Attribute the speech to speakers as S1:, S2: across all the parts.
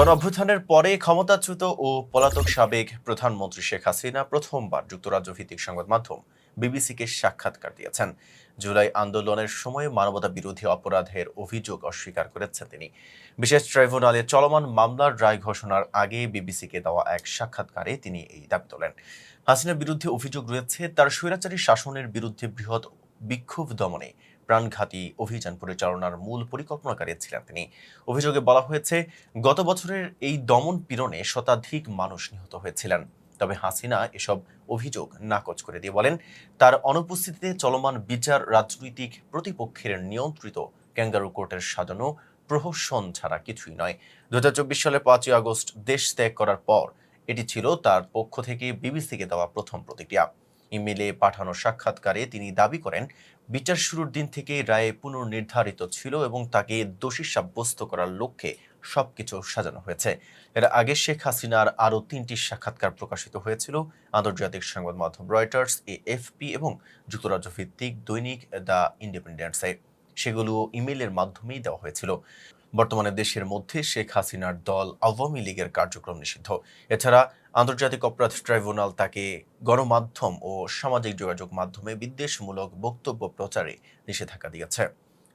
S1: গণঅভ্যুত্থানের পরে ক্ষমতাচ্যুত ও পলাতক সাবেক প্রধানমন্ত্রী শেখ হাসিনা প্রথমবার যুক্তরাজ্য ভিত্তিক সংবাদ মাধ্যম বিবিসিকে সাক্ষাৎকার দিয়েছেন। জুলাই আন্দোলনের সময় মানবতা বিরোধী অপরাধের অভিযোগ অস্বীকার করেছেন তিনি। বিশেষ ট্রাইব্যুনালে চলমান মামলার রায় ঘোষণার আগে বিবিসিকে দেওয়া এক সাক্ষাৎকারে তিনি এই দাবি তোলেন। হাসিনার বিরুদ্ধে অভিযোগ রয়েছে, তার স্বৈরাচারী শাসনের বিরুদ্ধে বৃহৎ বিক্ষোভ দমনে প্রাণঘাতী অভিযান পরিচালনার মূল পরিকল্পনাকারী ছিলেন তিনি। অভিযোগে বলা হয়েছে, গত বছরের এই দমন পীড়নে শতাধিক মানুষ নিহত হয়েছিলেন। তবে হাসিনা এসব অভিযোগ নাকচ করে দিয়ে বলেন, তার অনুপস্থিতিতে চলমান বিচার রাজনৈতিক প্রতিপক্ষের নিয়ন্ত্রিত ক্যাঙ্গারু কোর্টের সাজানো প্রহসন ছাড়া কিছুই নয়। দু সালে পাঁচই আগস্ট দেশ ত্যাগ করার পর এটি ছিল তার পক্ষ থেকে বিবিসিকে দেওয়া প্রথম প্রতিক্রিয়া। ইমেলে পাঠানো সাক্ষাৎকারে তিনি দাবি করেন, বিচার শুরুর দিন থেকে রায়ে পুনর্নির্ধারিত ছিল এবং তাকে দোষী সাব্যস্ত করার লক্ষ্যে সবকিছু সাজানো হয়েছে। এর আগে শেখ হাসিনার আরও তিনটি সাক্ষাৎকার প্রকাশিত হয়েছিল, আন্তর্জাতিক সংবাদ মাধ্যম রয়টার্স এ এএফপি এবং যুক্তরাজ্য ভিত্তিক দৈনিক দ্য ইন্ডিপেন্ডেন্টসে সেগুলো ইমেলের মাধ্যমেই দেওয়া হয়েছিল। বর্তমানে দেশের মধ্যে শেখ হাসিনার দল আওয়ামী লীগের কার্যক্রম নিষিদ্ধ। এছাড়া আন্তর্জাতিক অপরাধ ট্রাইব্যুনাল তাকে গণমাধ্যম ও সামাজিক যোগাযোগ মাধ্যমে বিদ্বেষমূলক বক্তব্য প্রচারে নিষেধাজ্ঞা দিয়েছে।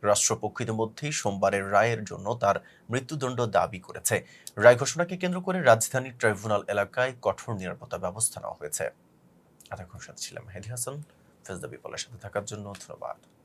S1: রাষ্ট্রপক্ষ ইতিমধ্যেই সোমবারের রায়ের জন্য তার মৃত্যুদণ্ড দাবি করেছে। রায় ঘোষণাকে কেন্দ্র করে রাজধানীর ট্রাইব্যুনাল এলাকায় কঠোর নিরাপত্তা ব্যবস্থা নেওয়া হয়েছে। এতক্ষণ সাথে ছিলাম হেদি হাসান। ফেজদা বিপলের সাথে থাকার জন্য ধন্যবাদ।